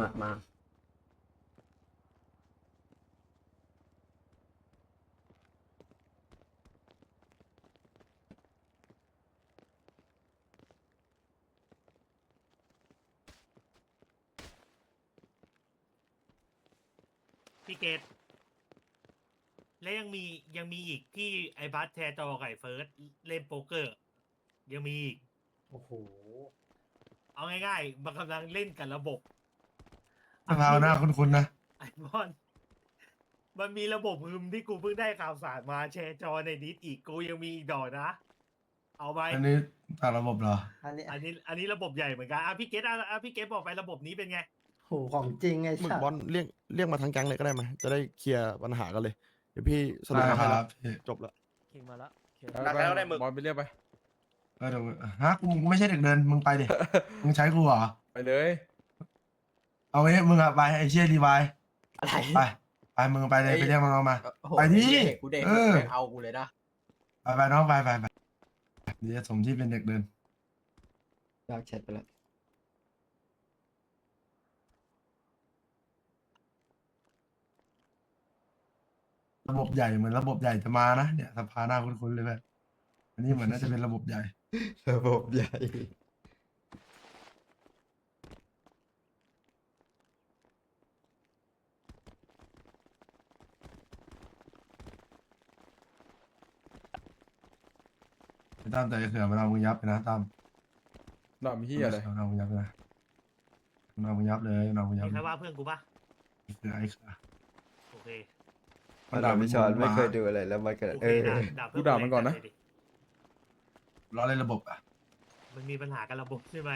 มามาพี่เกตและยังมียังมีอีกที่ไอ้บัสแทจอไก่เฟิร์สเล่นโป๊กเกอร์ ยังมีอีก โอ้โห เอาง่ายๆมันกำลังเล่นกับระบบ เราหน้าคุ้นๆนะ ไอมอนมันมีระบบฮึมที่กูเพิ่งได้ข่าวสารมาแชร์จอในดิสอีกกูยังมีอีกดอกนะ เอาไปอันนี้ต่างระบบเหรอ อันนี้อันนี้อันนี้ระบบใหญ่เหมือนกันอะพี่เกตอะอะพี่เกตบอกไประบบนี้เป็นไง โหของจริงไงหมึกสัตบอลว์เรียกเรียกมาทั้งแก๊งเลยก็ได้ไหมจะได้เคลียร์ปัญหากันเลย เดี๋ยวพี่สรุปได้มาให้คแล้รัวบพี่จบแล้วคิงมาแล้วโอเครักแล้วได้หมึก บอลไปเรียกไป เออเดี๋ยวฮะกูไม่ใช่เด็กเดินมึงไปดิ มึงใช้กูเหรอ ไปเลย เอางี้มึงอะไปไอเชี่ยรีไวายอะไรไปไปมึงไปเลยไปเรียกน้องๆมา โอ้โหไปดิเด็กกูเด็กเออ แม่งเอากูเลยนะไปไปน้องไปไปไปเดี๋ยวจะสมที่เป็นเด็กเดินอยากแชทไปแล้วระบบใหญ่เหมือนระบบใหญ่จะมานะเนี่ยสภาหน้าคุ้นๆเลยแบบอันนี้เหมือนน่าจะเป็นระบบใหญ่ ระบบใหญ่ ตั้มแต่ไอ้เขือมันเอามึงยับไปนะตั้มดำเฮียอะไรมันเอามึงยับนะมันเอามึงยับเลยมันเอามึงยับมีเลใครยว่าเพื่อนกูปะไอ้เขือไอ้เขือโอเคมันด่าพี่ชอนไม่เคยหาดูอะไรแล้วมันก็โอเอเคอด่าด่ากูด่ามันก่อนนะเพื่เลยดิล้อเล่นระบบอะมันมีปัญหากับระบบใช่ไหม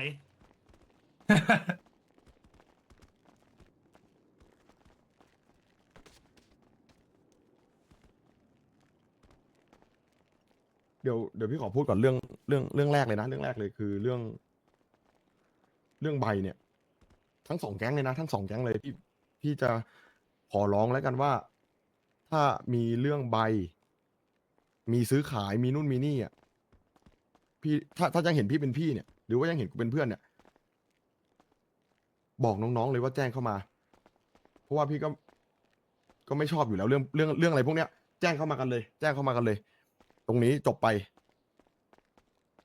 ดี๋ยวเดี๋ยวพี่ขอพูดก่อนเรื่องเรื่องเรื่องแรกเลยนะ เรื่องแรกเลยคือเรื่อง เรื่องใบเนี่ย ทั้งสองแก๊งเลยนะ ทั้งสองแก๊งเลยพี่พี่จะขอร้องแล้วกันว่า ถ้ามีเรื่องใบ มีซื้อขายมีนู่นมีนี่อะพี่ถ้าถ้ายังเห็นพี่เป็นพี่เนี่ย หรือว่ายังเห็นกูเป็นเพื่อนเนี่ย บอกน้องๆเลยว่าแจ้งเข้ามา เพราะว่าพี่ก็ ก็ไม่ชอบอยู่แล้วเรื่องเรื่องเรื่องอะไรพวกเนี้ย แจ้งเข้ามากันเลย แจ้งเข้ามากันเลย ตรงนี้จบไป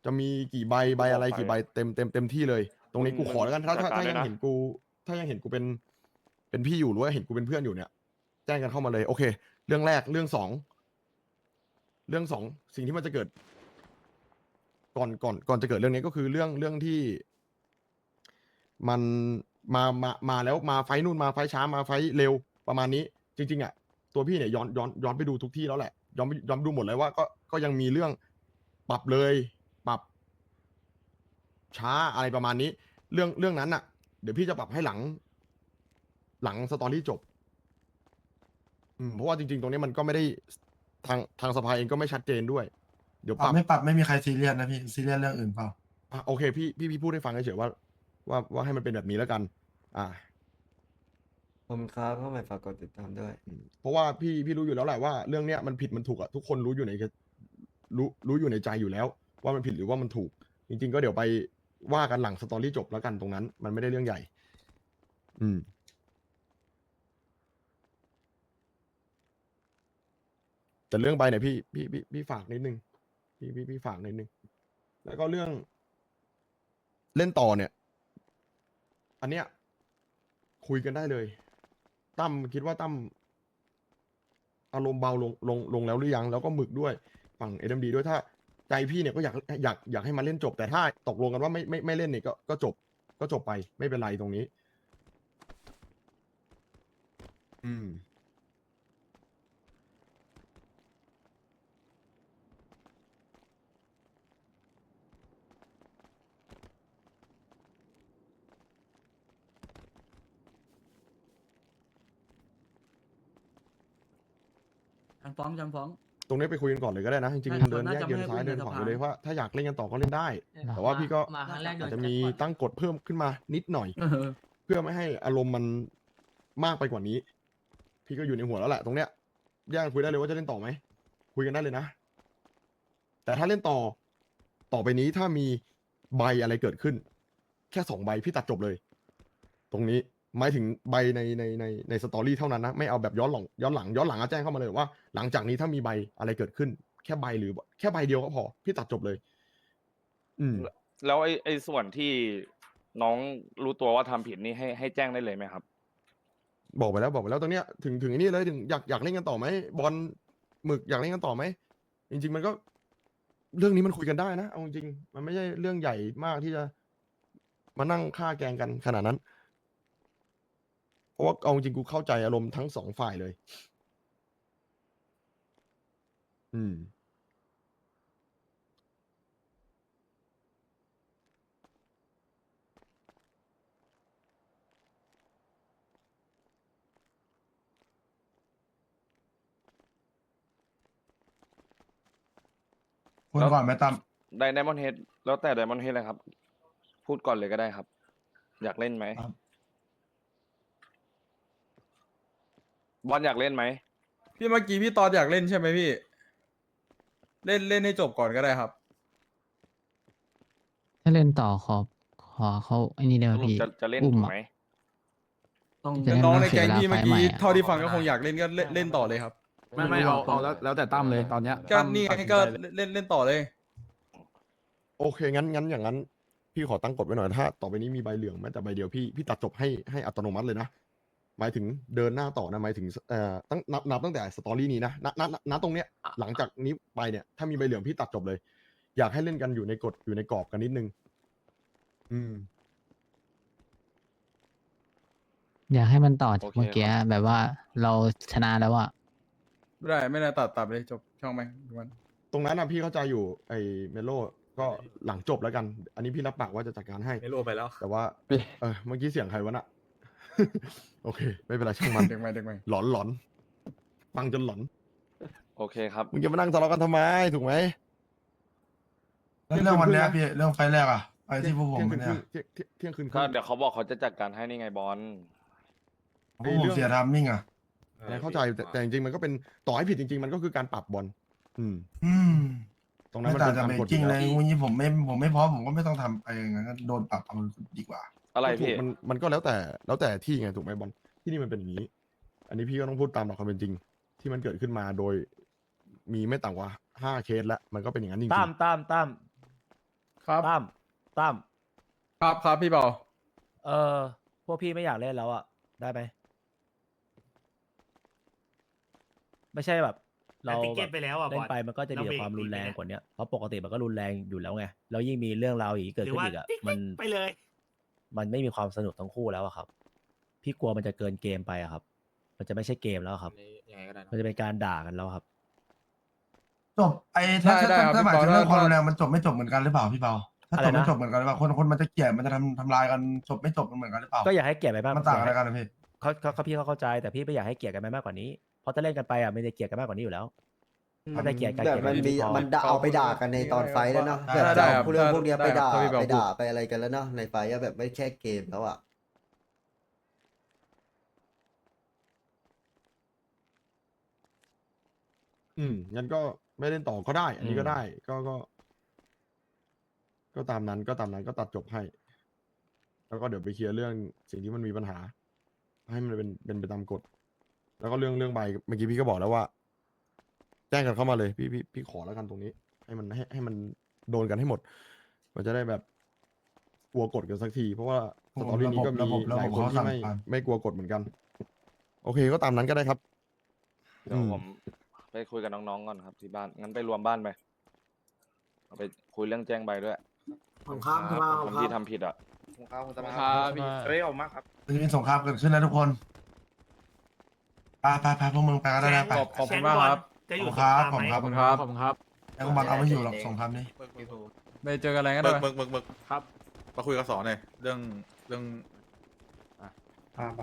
จะมีกี่ใบใบอะไรกี่ใบเต็มเต็มเต็มที่เลย ตรงนี้กูขอแล้วกันถ้าถ้าถ้ายังเห็นกู ถ้ายังเห็นกูเป็น เป็นพี่อยู่หรือว่าเห็นกูเป็นเพื่อนอยู่เนี่ย แจ้งกันเข้ามาเลย โอเค เรื่องแรกเรื่องสองเรื่องสองสิ่งที่มันจะเกิด ก่อนก่อนก่อนจะเกิดเรื่องนี้ก็คือเรื่องเรื่องที่ มันมามามาแล้วมาไฟท์นู่นมาไฟท์ช้ามาไฟท์เร็วประมาณนี้ จริง ๆอะตัวพี่เนี่ยย้อนย้อนย้อนไปดูทุกที่แล้วแหละย้อนไปย้อนไปดูหมดเลยว่าก็ ก็ยังมีเรื่องปรับเลย ปรับ ช้าอะไรประมาณนี้ เรื่องเรื่องนั้นอะเดี๋ยวพี่จะปรับให้หลัง หลังสตอรี่จบ อืมเพราะว่าจริง ๆ ตรงนี้มันก็ไม่ได้ทางทางสภาเองก็ไม่ชัดเจนด้วย เดี๋ยวปปรัรับบไม่ปรับไม่มีใครซีเรียสนะพี่ซีเรียสเรื่องอื่นเปล่าอะโอเค พี่พี่พี่พูดให้ฟังเฉยๆว่า ว่าว่าให้มันเป็นแบบนี้แล้วกัน อ่า ผมครับเข้าไปฝากกดติดตามด้วย เพราะว่าพี่พี่รู้อยู่แล้วแหละว่าเรื่องเนี้ยมันผิดมันถูกอะทุกคนรู้อยู่ใน รู้รู้อยู่ในใจอยู่แล้ว ว่ามันผิดหรือว่ามันถูก จริง ๆ ก็เดี๋ยวไปว่ากันหลังสตอรี่จบแล้วกันตรงนั้น มันไม่ได้เรื่องใหญ่ อืม แต่เรื่องใบเนี่ยพี่พี่พี่พี่ฝากนิดนึงพี่พี่พี่ฝากนิดนึง แล้วก็เรื่อง เล่นต่อเนี่ย อันเนี้ย คุยกันได้เลย ตั้มคิดว่าตั้มอารมณ์เบาลงลงลงแล้วหรือยัง แล้วก็หมึกด้วย ฝั่งเอ็มดีด้วยถ้าใจพี่เนี่ยก็อยากอยากอยากให้มาเล่นจบ แต่ถ้าตกลงกันว่าไม่ไม่ไม่เล่นเนี่ยก็ก็จบก็จบไปไม่เป็นไรตรงนี้ อืม จำฟ้องจำฟ้อง ตรงนี้ไปคุยกันก่อนเลยก็ได้นะจริงไม่ๆเดินน่าแยกจะเดินไม่ให้ซ้ายคุยเดินในขวาสภาไปเลยว่าถ้าอยากเล่นกันต่อก็เล่นได้ แต่ว่าพี่ก็มาครั้งแรกโดอาจนจะมีแจ็คพอตตั้งกฎเพิ่มขึ้นมานิดหน่อยเออเพื่อไม่ให้อารมณ์มันมากไปกว่านี้ พี่ก็อยู่ในหัวแล้วแหละตรงเนี้ยแย่งคุยได้เลยว่าจะเล่นต่อไหมคุยกันได้เลยนะ แต่ถ้าเล่นต่อ ต่อไปนี้ถ้ามีใบอะไรเกิดขึ้น แค่สองใบพี่ตัดจบเลย ตรงนี้ หมายถึงใบในในในในสตอรี่เท่านั้นนะ ไม่เอาแบบย้อนหลังย้อนหลังย้อนหลังอะแจ้งเข้ามาเลยว่า หลังจากนี้ถ้ามีใบอะไรเกิดขึ้น แค่ใบหรือแค่ใบเดียวก็พอ พี่ตัดจบเลย อืม แล้วไอ้ไอ้ส่วนที่น้องรู้ตัวว่าทำผิดนี่ให้ให้แจ้งได้เลยไหมครับ บอกไปแล้วบอกไปแล้วตรงเนี้ยถึงถึงไอันนี้เลยถึงอยากอยากเล่นกันต่อไหมบอลหมึกอยากเล่นกันต่อไหมจริง ๆ มันก็ เรื่องนี้มันคุยกันได้นะเอาจริงๆมันไม่ใช่เรื่องใหญ่มากที่จะ มานั่งฆ่าแกล้งกันขนาดนั้น เพราะว่าเอาจริงกูเข้าใจอารมณ์ทั้งสองฝ่ายเลย อืม คุณแล้วก่อนไหมตั้มไดไดมอนเฮดแล้วแต่ไดมอนเฮดเลยครับ พูดก่อนเลยก็ได้ครับ อยากเล่นไหม ครับ บอลอยากเล่นไหมพี่เมื่อกี้พี่ตอนอยากเล่นใช่ไหมพี่ เล่นเล่นให้จบก่อนก็ได้ครับ ถ้าเล่นต่อขอขอเขาไอ้นี่ได้ไหมสรุปพี่ จะจะเล่นอุ้มถูกอะ ไหมต้องจะได้ น้องไม่ในเสียแก๊งเวลาพี่เมื่อไฟล์ใหม่กี้อะเท่าที่ฟังก็คงอยากเล่นก็เล่นเล่นต่อเลยครับไม่ไม่เอาเอาแล้วแล้วแต่ตั้มเลยตอนเนี้ยก็ตั้มนี่ไงตัดสินก็ใจเลย เล่นเล่นต่อเลย โอเคงั้นงั้นอย่างนั้น พี่ขอตั้งกฎไว้หน่อยถ้า ต่อไปนี้มีใบเหลืองแม้แต่ใบเดียวพี่พี่ตัดจบให้ให้อัตโนมัติเลยนะ หมายถึงเดินหน้าต่อนะหมายถึงเอ่อตั้งนับนับตั้งแต่สตอรี่นี้นะณณณณตรงเนี้ยหลังจากนี้ไปเนี่ยถ้ามีใบเหลืองพี่ตัดจบเลย อยากให้เล่นกันอยู่ในกฎอยู่ในกรอบกันนิดนึง อืม อยากให้มันต่อจากโอเคเมื่อกี้ครับแบบว่าเราชนะแล้วอะไม่ได้ไม่ได้ตัดตัดไปเลยจบช่องไหมทุกวันตรงนั้นนะพี่เข้าใจอยู่ไอ้เมโลก็หลังจบแล้วกัน อันนี้พี่รับปากว่าจะจัดการให้ ไม่รู้ไปแล้ว แต่ว่า เออเมื่อกี้เสียงใครวะน่ะ โอเค ไม่เป็นไรช่างมัน เด็กใหม่เด็กใหม่หลอนหลอนฟังจนหลอนโอเคครับ มึงจะมานั่งทะเลาะกันทำไมถูกไหม แล้วเรื่องวันเนี้ยพี่เรื่องไฟล์แรกอะไฟล์ที่พวกผมเที่ยงคืเนี่ยนครึ่งเที่ยงเที่ยงเที่ยงคืนคก็รึ่งเดี๋ยวเขาบอกเขาจะจัดการให้นี่ไงบอล พวกผมเสียทามมิ่งอะนะเข้าใจแต่แต่จริงๆมันก็เป็นต่อให้ผิดจริง ๆ มันก็คือการปรับบอลอืม อืมตรงนั้ไม่นมันต่างเป็นจากตามเบกฎจริงอยู่เลแล้ยววันนี้ผมไม่ผมไม่พร้อมผมก็ไม่ต้องทำไปอย่างนั้นก็โดนปรับเอาดีกว่า อะไรก็ถูกพี่มันมันก็แล้วแต่แล้วแต่ที่ไงถูกไหมบอลที่นี่มันเป็นอย่างนี้ อันนี้พี่ก็ต้องพูดตามหลักความเป็นจริง ที่มันเกิดขึ้นมาโดย มีไม่ต่ำกว่าห้าเคสแล้วมันก็เป็นอย่างนั้นจริงตั้มๆตั้มตั้มครับตั้มตั้มครับครับพี่เบาเออพวกพี่ไม่อยากเล่นแล้วอะได้ไหมไม่ใช่แบบ เราแต่ติ๊กเก็ตแบบไปแล้วอะบเล่อนลไปมันก็จะมีเราเบรกความรุนแรงอีกไหมกว่าเนี้ยเพราะปกติมันก็รุนแรงอยู่แล้วไงแล้วยิ่งมีเรื่องราวอย่างนี้เกิดหรือขึ้นว่าอีกอะติ๊กมัน ไปเลย มันไม่มีความสนุกทั้งคู่แล้วอะครับ พี่กลัวมันจะเกินเกมไปอะครับ มันจะไม่ใช่เกมแล้วอะครับยังไงก็ได้นะมันจะเป็นการด่ากันแล้วครับ จบไอ้ถ้าได้ถ้าได้ครับถ้าหมายพี่ถึงเรื่องปอความถ้ารุนแรงมันจบไม่จบเหมือนกันหรือเปล่าพี่เปาถ้าอะไรจบไม่นะ จบเหมือนกันหรือเปล่าคนคนมันจะเกลียดมันจะทำทำลายกันจบไม่จบมันเหมือนกันหรือเปล่าก็อยากให้เกียรติไปมากมันต่างอยอะไรให้กันนะพี่ เขาเขาเขาพี่เขาเข้าใจแต่พี่ไม่อยากให้เกลียดกันไปมากกว่านี้เพราะถ้าเล่นกันไปอะไม่ได้เกลียดกันมากกว่านี้อยู่แล้ว ถ้าได้เกลียดกันแบบเกลียดมันกันมีพอมันด่าเอาไปด่ากันในตอนไฟท์แล้วเนาะได้แบบได้จะครัเอาบผู้เรื่องพวกเนี้ยไปได้ด่าครับพี่ไปเบาด่าไปอะไรกันแล้วเนาะในไฟท์อะแบบไม่แค่เกมแล้วอะอืมงั้นก็ไม่เล่นต่อก็ได้ อันนี้ก็อืมได้ ก็ก็ ก็ตามนั้นก็ตามนั้นก็ตัดจบให้ แล้วก็เดี๋ยวไปเคลียร์เรื่องสิ่งที่มันมีปัญหา ให้มันเป็นเป็นไปตามกฎ แล้วก็เรื่องเรื่องใบเมื่อกี้พี่ก็บอกแล้วว่าแจ้งกันเข้ามาเลยพี่พี่พี่ขอแล้วกันตรงนี้ ให้มันให้ให้มันโดนกันให้หมด มันจะได้แบบกลัวกฎกันสักที เพราะว่าสตอรี่นี้ก็มีระบบระบบหลายคนเขาที่สั่งไม่การไม่กลัวกฎเหมือนกัน โอเคก็ตามนั้นก็ได้ครับ เดี๋ยวอืมผมไปคุยกับน้องๆก่อนครับที่บ้านงั้นไปรวมบ้านไปเอาไปคุยเรื่องแจ้งใบด้วยผมครับคุณมาคนที่ทำผิดอะครับพี่เฮ้ยออกมาครับจะมีสงครามเกิดขึ้นแล้วทุกคนไปไปไปพวกมึงไปก็ได้นะไปขอบขอบแชคุณงมากบอลครับ จะอยู่ขอบสคุณงครับครามไหมขอบคุณครับ ขอบคุณครับแล้วมันเอาไม่อยู่หรอกสงครามนี้ไปเจอกันอะไรก็ได้มึกมึกมึกมึกครับ มาคุยกับสอนหน่อยเรื่องเรื่องไปไป